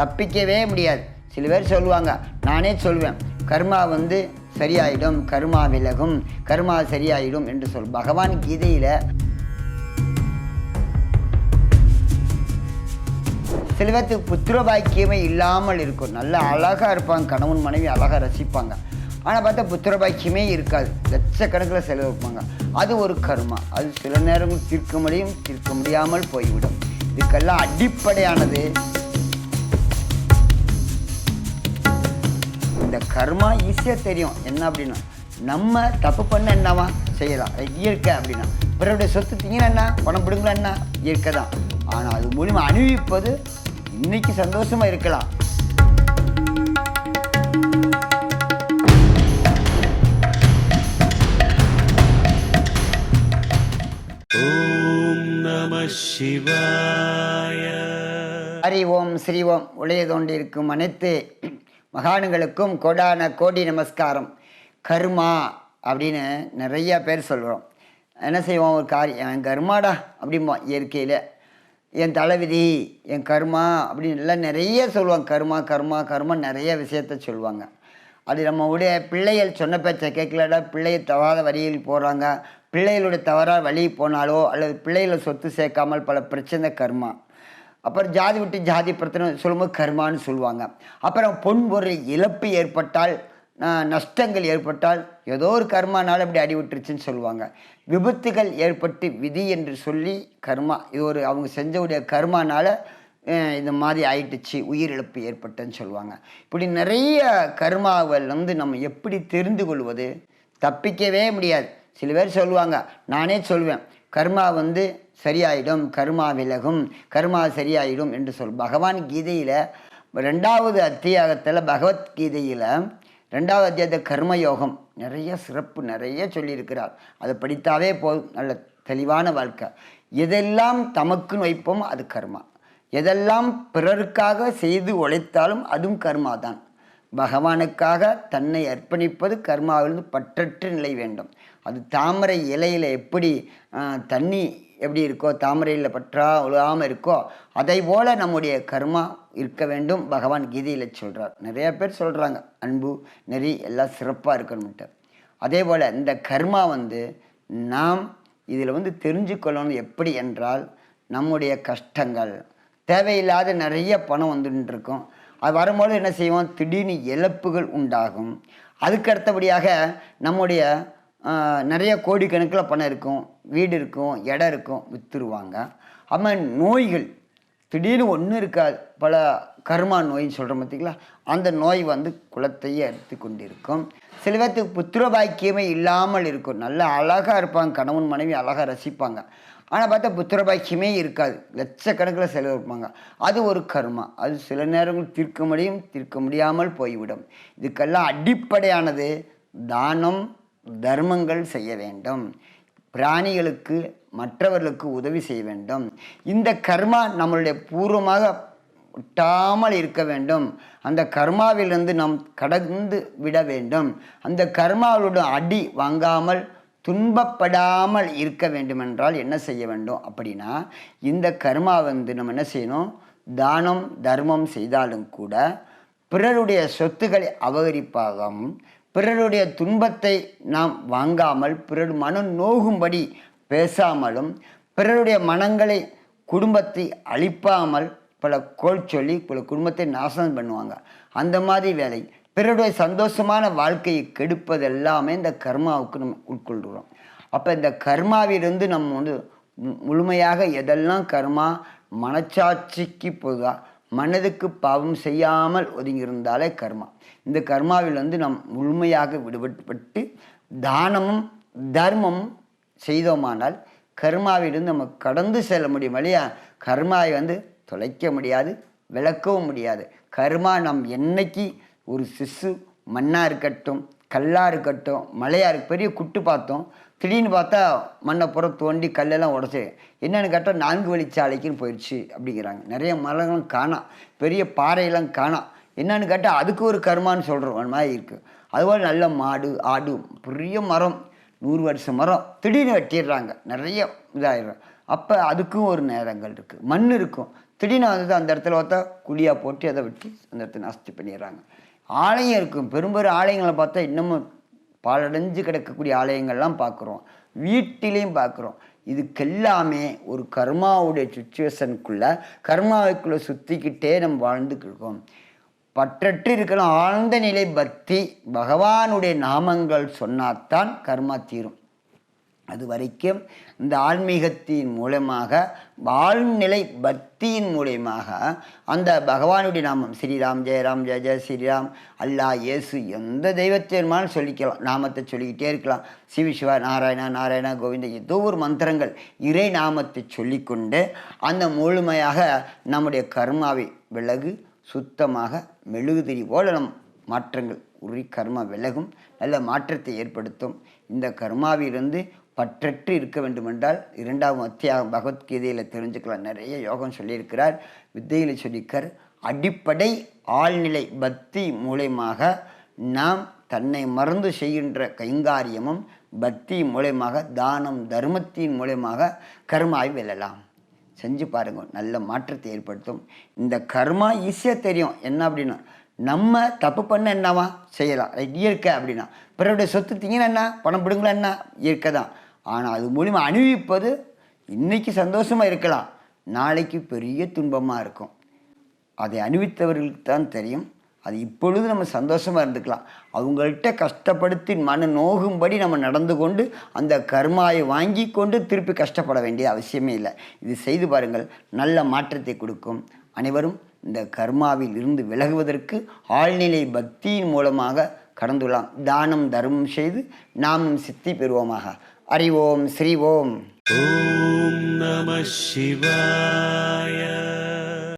தப்பிக்கவே முடியாது. சில பேர் சொல்லுவாங்க நானே சொல்வேன் கர்மா வந்து சரியாயிடும் கர்மா விலகும் கர்மா சரியாயிடும் என்று சொல் பகவான் கீதையில் சில பேர்த்துக்கு புத்திர பாக்கியமே இல்லாமல் இருக்கும். நல்ல அழகாக இருப்பாங்க கணவன் மனைவி அழகாக ரசிப்பாங்க. ஆனால் பார்த்தா புத்திர பாக்கியமே இருக்காது. லட்சக்கணக்கில் செலவழிப்பாங்க அது ஒரு கர்மா. அது சில நேரங்கள் தீர்க்க முடியும் தீர்க்க முடியாமல் போய்விடும். இதுக்கெல்லாம் அடிப்படையானது கர்மா ஈஸியாக தெரியும். என்ன அப்படின்னா நம்ம தப்பு பண்ண என்னவா? செய்யலாம். இயற்கை அப்படின்னா. பிறருடைய சொத்து திங்கினா என்ன? பணம் பிடுங்களா என்ன? இயற்கை தான். ஆனால் அது மூலிமா அனுபவிப்பது இன்னைக்கு சந்தோஷமாக இருக்கலாம். ஹரி ஓம் ஸ்ரீ ஓம் உலைய தோண்டி இருக்கும் அனைத்து மகான்களுக்கும் கோடான கோடி நமஸ்காரம். கர்மா அப்படின்னு நிறையா பேர் சொல்கிறோம் என்ன செய்வோம்? ஒரு காரியம் என் கர்மாடா அப்படிம்போம் இயற்கையில். என் தலைவிதி என் கர்மா அப்படின்னு எல்லாம் நிறைய சொல்லுவாங்க. கர்மா கர்மா கர்மா நிறைய விஷயத்த சொல்லுவாங்க. அது நம்மளுடைய பிள்ளைகள் சொன்ன பேச்சை கேட்கலடா. பிள்ளையை தவறாத வழியில் போகிறாங்க பிள்ளைகளுடைய தவறாக வழி போனாலோ அல்லது பிள்ளைகளை சொத்து சேர்க்காமல் பல பிரச்சனை கர்மா. அப்புறம் ஜாதி விட்டு ஜாதி பிரச்சனை சொல்லும்போது கர்மான்னு சொல்லுவாங்க. அப்புறம் பொன்பொருள் இழப்பு ஏற்பட்டால் நஷ்டங்கள் ஏற்பட்டால் ஏதோ ஒரு கர்மானால் இப்படி அடி விட்டுருச்சுன்னு சொல்லுவாங்க. விபத்துகள் ஏற்பட்டு விதி என்று சொல்லி கர்மா இது ஒரு அவங்க செஞ்சவுடைய கர்மானால் இந்த மாதிரி ஆயிட்டுச்சு உயிரிழப்பு ஏற்பட்டுன்னு சொல்லுவாங்க. இப்படி நிறைய கர்மாவில் வந்து நம்ம எப்படி தெரிந்து கொள்வது? தப்பிக்கவே முடியாது. சில பேர் சொல்லுவாங்க நானே சொல்வேன் கர்மா வந்து சரியாயிடும் கர்மா விலகும் கர்மா சரியாயிடும் என்று சொல். பகவான் கீதையில் ரெண்டாவது அத்தியாகத்தில் பகவத்கீதையில் ரெண்டாவது அத்தியாயத்தை கர்மயோகம் நிறைய சிறப்பு நிறைய சொல்லியிருக்கிறார். அதை படித்தாவே போதும். நல்ல தெளிவான வாழ்க்கை. எதெல்லாம் தமக்குன்னு வைப்போம் அது கர்மா. எதெல்லாம் பிறருக்காக செய்து உழைத்தாலும் அதுவும் கர்மா தான் பகவானுக்காக தன்னை அர்ப்பணிப்பது கர்மாவிலிருந்து பற்றற்று நிலை வேண்டும். அது தாமரை இலையில் எப்படி தண்ணி எப்படி இருக்கோ தாமரையில் பற்றா ஒழுகாமல் இருக்கோ அதை போல் நம்முடைய கர்மா இருக்க வேண்டும். பகவான் கீதையில் சொல்கிறார் நிறையா பேர் சொல்கிறாங்க அன்பு நெறி எல்லாம் சிறப்பாக இருக்கணும்ட்டு. அதே போல் இந்த கர்மா வந்து நாம் இதில் வந்து தெரிஞ்சுக்கொள்ளணும். எப்படி என்றால் நம்முடைய கஷ்டங்கள் தேவையில்லாத நிறைய பணம் வந்துட்டு இருக்கும். அது வரும்போது என்ன செய்வோம்? திடீர்னு இழப்புகள் உண்டாகும். அதுக்கு அடுத்தபடியாக நம்முடைய நிறைய கோடிக்கணக்கில் பணம் இருக்கும் வீடு இருக்கும் இடம் இருக்கும் விற்றுருவாங்க அம்மா நோய்கள் திடீர்னு ஒன்றும் இருக்காது. பல கர்மா நோயின்னு சொல்கிறோம் பார்த்திங்களா அந்த நோய் வந்து குலத்தையே அறுத்து கொண்டிருக்கும். சில பேர்த்துக்கு புத்திர பாக்கியமே இல்லாமல் இருக்கும். நல்லா அழகாக இருப்பாங்க கணவன் மனைவி அழகாக ரசிப்பாங்க. ஆனால் பார்த்தா புத்திர பாக்கியமே இருக்காது. லட்சக்கணக்கில் செலவு இருப்பாங்க. அது ஒரு கர்மா. அது சில நேரங்கள் தீர்க்க முடியும் தீர்க்க முடியாமல் போய்விடும். இதுக்கெல்லாம் அடிப்படையானது தானம் தர்மங்கள் செய்ய வேண்டும். பிராணிகளுக்கு மற்றவர்களுக்கு உதவி செய்ய வேண்டும். இந்த கர்மா நம்மளுடைய பூர்வமாக விட்டாமல் இருக்க வேண்டும். அந்த கர்மாவிலிருந்து நாம் கடந்து விட வேண்டும். அந்த கர்மாவோட அடி வாங்காமல் துன்பப்படாமல் இருக்க வேண்டுமென்றால் என்ன செய்ய வேண்டும் அப்படின்னா இந்த கர்மா வந்து நம்ம என்ன செய்யணும்? தானம் தர்மம் செய்தாலும் கூட பிறருடைய சொத்துக்களை அபகரிப்பாகவும் பிறருடைய துன்பத்தை நாம் வாங்காமல் பிறர் மனம் நோகும்படி பேசாமலும் பிறருடைய மனங்களை குடும்பத்தை அழிப்பாமல் பல கோல் சொல்லி பல குடும்பத்தை நாசனம் பண்ணுவாங்க. அந்த மாதிரி வேலை. பிறருடைய சந்தோஷமான வாழ்க்கையை கெடுப்பது எல்லாமே இந்த கர்மாவுக்கு நம்ம உட்கொள்கிறோம். அப்போ இந்த கர்மாவிலிருந்து நம்ம வந்து முழுமையாக எதெல்லாம் கர்மா மனச்சாட்சிக்கு பொதுவா மனதுக்கு பாவம் செய்யாமல் ஒதுங்கியிருந்தாலே கர்மா. இந்த கர்மாவில் வந்து நாம் முழுமையாக விடுபட்டு தானமும் தர்மமும் செய்தோமானால் கர்மாவிலிருந்து நம்ம கடந்து செல்ல முடியும் இல்லையா? கர்மாவை வந்து தொலைக்க முடியாது விளக்கவும் முடியாது. கர்மா நம் என்னைக்கு ஒரு சிசு மண்ணாக இருக்கட்டும் கல்லாக இருக்கட்டும் மலையாக இருக்கு பெரிய குட்டு பார்த்தோம். திடீர்னு பார்த்தா மண்ணை புறம் தோண்டி கல்லெல்லாம் உடச்சி என்னென்னு கேட்டால் நான்கு வழிச்சாலைக்குன்னு போயிடுச்சு அப்படிங்கிறாங்க. நிறைய மரங்களும் காணாம் பெரிய பாறையெல்லாம் காணாம் என்னென்னு கேட்டால் அதுக்கு ஒரு கருமான்னு சொல்கிறோம் அந்த மாதிரி இருக்குது அதுபோல் நல்ல மாடு ஆடு பெரிய மரம் நூறு வருஷம் மரம். திடீர்னு வெட்டிடுறாங்க. நிறைய இதாகிடும் அப்போ அதுக்கும் ஒரு நேரங்கள் இருக்குது மண் இருக்கும். திடீர்னு வந்து அந்த இடத்துல பார்த்தா குழியாக போட்டு அதை வெட்டி அந்த இடத்துல நாஸ்தி பண்ணிடுறாங்க. ஆலயம் இருக்கும். பெரும்பெரும் ஆலயங்களை பார்த்தா இன்னமும் பாலடைஞ்சு கிடக்கக்கூடிய ஆலயங்கள்லாம் பார்க்குறோம். வீட்டிலையும் பார்க்குறோம். இதுக்கெல்லாமே ஒரு கர்மாவுடைய சுச்சுவேஷனுக்குள்ளே கர்மாவுக்குள்ளே சுற்றிக்கிட்டே நம்ம வாழ்ந்துட்டு இருக்கோம். பற்றற்று இருக்கலாம் ஆழ்ந்த நிலை பக்தி பகவானுடைய நாமங்கள் சொன்னாதான் கர்மா தீரும். அது வரைக்கும் இந்த ஆன்மீகத்தின் மூலமாக வாழ்நிலை பக்தியின் மூலயமாக அந்த பகவானுடைய நாமம் ஸ்ரீராம் ஜெயராம் ஜெய ஜெய ஸ்ரீராம் அல்லாஹ் இயேசு எந்த தெய்வத்தை சொல்லிக்கலாம் நாமத்தை சொல்லிக்கிட்டே இருக்கலாம். சிவ சிவா நாராயணா நாராயணா கோவிந்த ஏதோ ஒரு மந்திரங்கள் இறை நாமத்தை சொல்லிக்கொண்டு அந்த முழுமையாக நம்முடைய கர்மாவை விலகு சுத்தமாக மெழுகுதிரி போல நம் மாற்றங்கள் உரி கர்மா விலகும் நல்ல மாற்றத்தை ஏற்படுத்தும். இந்த கர்மாவிலிருந்து பற்றற்று இருக்க வேண்டுமென்றால் இரண்டாம் அத்தியாயம் பகவத்கீதையில் தெரிஞ்சுக்கலாம். நிறைய யோகம் சொல்லியிருக்கிறார். வித்தையில் சொல்லியிருக்கார் அடிப்படை ஆழ்நிலை பக்தி மூலயமாக நாம் தன்னை மறந்து செய்கின்ற கைங்காரியமும் பக்தி மூலயமாக தானம் தர்மத்தின் மூலயமாக கர்மாய் வெல்லலாம் செஞ்சு பாருங்கள் நல்ல மாற்றத்தை ஏற்படுத்தும். இந்த கர்மா ஈஸியாக தெரியும். என்ன அப்படின்னா நம்ம தப்பு பண்ண என்னவா? செய்யலாம். இயற்கை அப்படின்னா பிறருடைய சொத்து திங்கினா என்ன? பணம் பிடுங்களா என்ன? இயற்கை தான். ஆனால் அது மூலிமா அனுபவிப்பது இன்றைக்கி சந்தோஷமாக இருக்கலாம். நாளைக்கு பெரிய துன்பமாக இருக்கும். அதை அனுபவித்தவர்களுக்கு தான் தெரியும். அது இப்பொழுது நம்ம சந்தோஷமாக இருந்துக்கலாம். அவங்கள்ட்ட கஷ்டப்படுத்தி மன நோகும்படி நம்ம நடந்து கொண்டு அந்த கர்மாயை வாங்கி கொண்டு திருப்பி கஷ்டப்பட வேண்டிய அவசியமே இல்லை. இது செய்து பாருங்கள். நல்ல மாற்றத்தை கொடுக்கும். அனைவரும் இந்த கர்மாவில் இருந்து விலகுவதற்கு ஆழ்நிலை பக்தியின் மூலமாக கடந்துள்ளான் தானம் தர்மம் செய்து நாமும் சித்தி பெறுவோமாக. ஹரி ஓம் ஸ்ரீ ஓம் நம சிவாய.